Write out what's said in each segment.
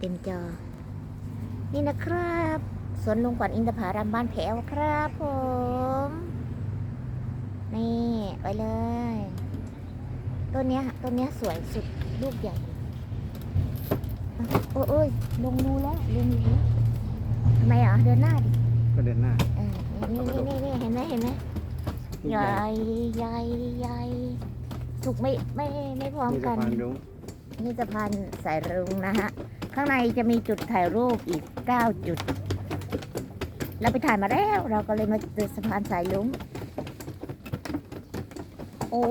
เต็มจอ นี่นะครับสวนลุงขวัญอินทผลัมบ้านแผวครับผม นี่ไปเลย ต้นเนี้ยต้นเนี้ยสวยสุดลูกใหญ่อะโอ้ยโอ้ยลงรูแล้วลงรูแล้วทำไมอะเดินหน้าดิก็เดินหน้าเออนี่นี่นี่นี่เห็นไหมเห็นไหมลูกใหใหญ่ญ่ใหญ่ใหญ่สุกไม่ไม่ไม่พร้อมนี่กัสะนพานรุ้งนี่สะพานสายรุ้งนะฮะ ข้างในจะมีจุดถ่ายรูปอีก 9 จุด เราไปถ่ายมาแล้ว เราก็เลยมาเดินสะพานสายรุ้งโอ้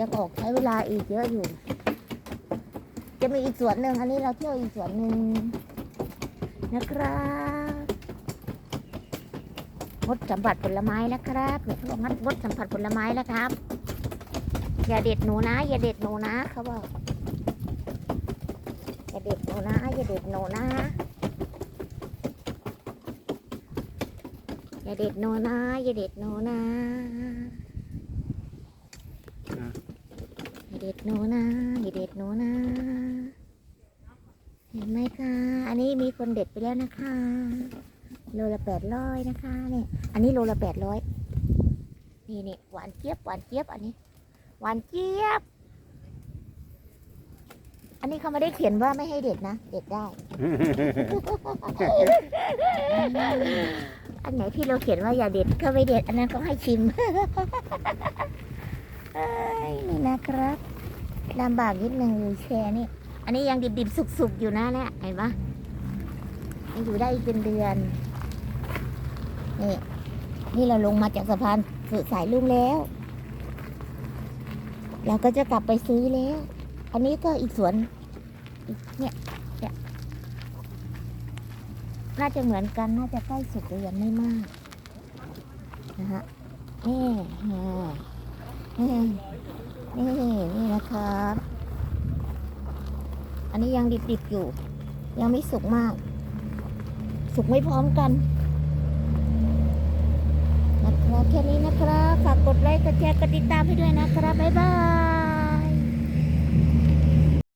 ยังออกใช้เวลาอีกเยอะอยู่ จะมีอีกสวนหนึ่งอันนี้เราเที่ยวอีกสวนหนึ่งนะครับงดสัมผัสผลไม้นะครับเดี๋ยวเขาบอกงั้นงดสัมผัสผลไม้แล้วครับ อย่าเด็ดหนูนะ อย่าเด็ดหนูนะเขาบอก อย่าเด็ดหนูนะ อย่าเด็ดหนูนะ อย่าเด็ดหนูนะ อย่าเด็ดหนูนะอย่าเด็ดหนูนะอย่าเด็ดหนูนะ เห็นไหมคะ อันนี้มีคนเด็ดไปแล้วนะคะโลละแปดร้อยนะคะเนี่ยอันนี้โลละแปดร้อยนี่นี่หวานเจี๊ยบหวานเจี๊ยบอันนี้ หวานเจี๊ยบ อันนี้เขาไม่ได้เขียนว่าไม่ให้เด็ดนะ เด็ดได้ อันไหนที่เราเขียนว่าอย่าเด็ดก็ไม่เด็ด อันนั้นก็ให้ชิมนี่นะครับลำบากนิดนึงอยู่แชร์นี่ อันนี้ยังดิบๆสุกๆอยู่นะเนี่ยเห็นปะยังอยู่ได้อีกเป็นเดือน นี่ นี่เราลงมาจากสะพานสุดสายลุงแล้ว เราก็จะกลับไปซื้อแล้ว อันนี้ก็อีกสวนอีกเนี่ยเนี่ยน่าจะเหมือนกันน่าจะใกล้สุกแต่ยังไม่มากนะฮะนี่นี่นี่นี่นะครับอันนี้ยังดิบๆอยู่ ยังไม่สุกมาก สุกไม่พร้อมกันนะครับแค่นี้นะครับ ฝากกดไลค์กดแชร์กดติดตามให้ด้วยนะครับ บ๊ายบาย